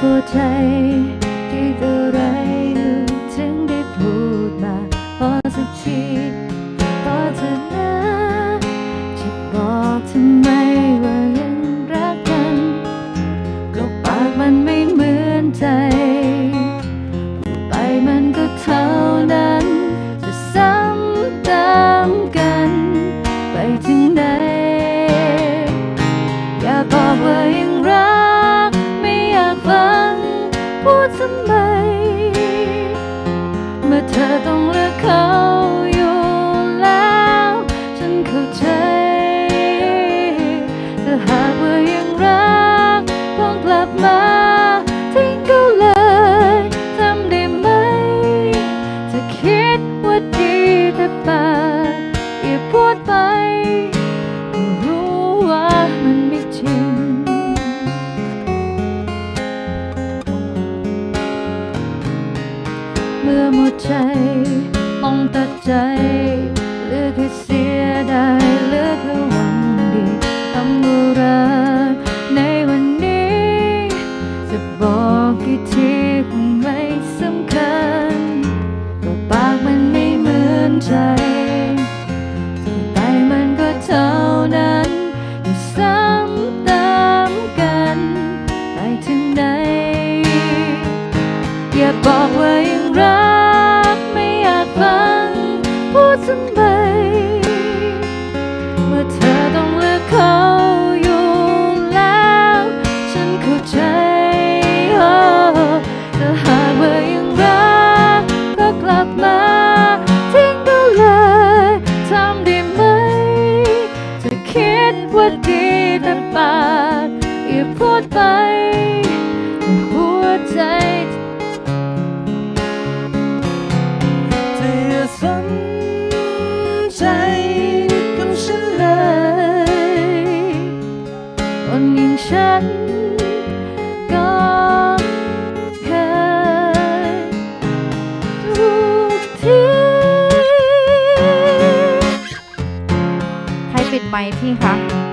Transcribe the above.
ปวดใจคิดอะไรถึงได้พูดมาพอสักทีพอเธอนะจะบอกทำไมว่ายังรักกันก็ปากมันไม่เหมือนใจพูดไปมันก็เท่านั้นจะซ้ำตามกัน ไปถึงไหนอย่าบอกว่ายังรัก ธอต้องเลือกเขาอยู่แล้ว ฉันเข้าใจถ้าหากว่ายังรักต้องกลับมา หมดใจ ต้องตัดใจ เลือกให้เสียดายเลือกให้หวังดีคำว่ารักในวันนี้ จะบอกกี่ทีคง ดว่าดีแต่ปากอย่าพูดไปแต่หัวใจเธออย่าสนใจกับฉันเลยคนอย่างฉันก็เคยทุกทีใครปิดไมค์พี่คะ